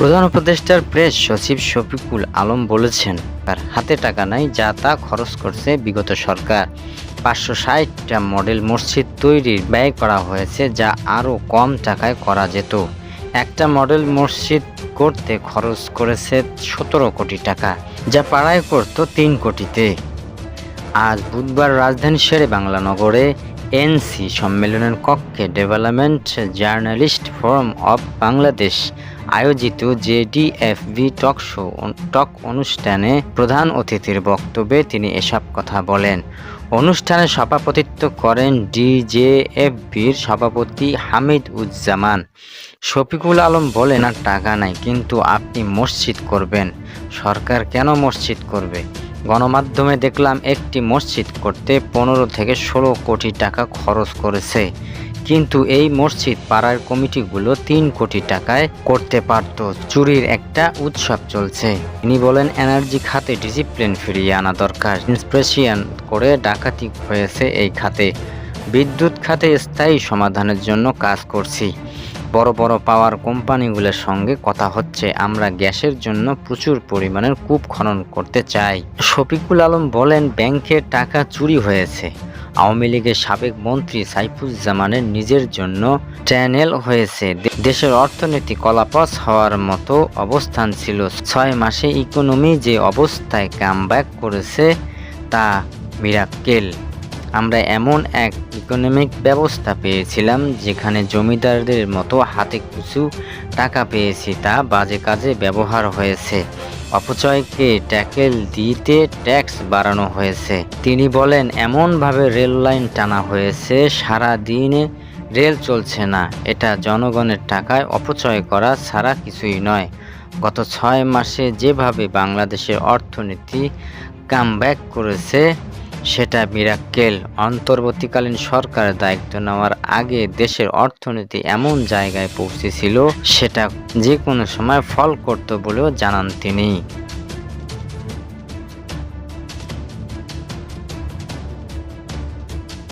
প্রধান উপদেষ্টার প্রেস সচিব শফিকুল আলম বলেছেন, তার হাতে টাকা নাই, যা তা খরচ করছে বিগত সরকার। পাঁচশো ষাটটা মডেল মসজিদ তৈরির ব্যয় করা হয়েছে, যা আরও কম টাকায় করা যেত। একটা মডেল মসজিদ করতে খরচ করেছে সতেরো কোটি টাকা, যা পাড়ায় করতো তিন কোটিতে। আজ বুধবার রাজধানী শেরে বাংলা নগরে এনসি সম্মেলনের কক্ষে development journalist forum of Bangladesh আয়োজিত জেডিএফবি টক শো, টক অনুষ্ঠানে প্রধান অতিথির বক্তব্যে তিনি এসব কথা বলেন। অনুষ্ঠানে সভাপতিত্ব করেন ডিজেএফবির সভাপতি হামিদ উজ্জামান। শফিকুল আলম বলেন, আর টাকা নাই, কিন্তু আপনি মসজিদ করবেন। সরকার কেন মসজিদ করবে? গণমাধ্যমে দেখলাম একটি মসজিদ করতে পনেরো থেকে ষোলো কোটি টাকা খরচ করেছে। কিন্তু এই মসজিদ পাড়ার কমিটিগুলো তিন কোটি টাকায় করতে পারত। চুরির একটা উৎসব চলছে। তিনি বলেন, এনার্জি খাতে ডিসিপ্লিন ফিরিয়ে আনা দরকার। ইন্সপ্রেশিয়ান করে ডাকাতি হয়েছে এই খাতে। বিদ্যুৎ খাতে স্থায়ী সমাধানের জন্য কাজ করছি। বড় বড় পাওয়ার কোম্পানিগুলোর সঙ্গে কথা হচ্ছে, আমরা গ্যাসের জন্য প্রচুর পরিমাণের কূপ খনন করতে চাই। শফিকুল আলম বলেন, ব্যাংকের টাকা চুরি হয়েছে। আওয়ামী লীগের সাবেক মন্ত্রী সাইফুজ্জামানের নিজের জন্য চ্যানেল হয়েছে। দেশের অর্থনীতি কলাপস হওয়ার মতো অবস্থান ছিল। ছয় মাসে ইকোনমি যে অবস্থায় কামব্যাক করেছে, তা মিরাক্কেল। আমরা এমন এক ইকোনমিক ব্যবস্থা পেয়েছিলাম যেখানে জমিদারদের মতো হাতে কিছু টাকা পেয়েছি তা বাজে কাজে ব্যবহার হয়েছে। অপচয়কে ট্যাকেল দিতে ট্যাক্স বাড়ানো হয়েছে। তিনি বলেন, এমনভাবে রেল লাইন টানা হয়েছে, সারা দিনে রেল চলছে না। এটা জনগণের টাকায় অপচয় করা ছাড়া কিছুই নয়। গত ছয় মাসে যেভাবে বাংলাদেশের অর্থনীতি কামব্যাক করেছে সেটা মিরাক্কেল। অন্তর্বর্তীকালীন সরকার দায়িত্ব নেওয়ার আগে দেশের অর্থনীতি এমন জায়গায় পৌঁছেছিল, সেটা যে কোনো সময় ফল করত বলেও জানান তিনি।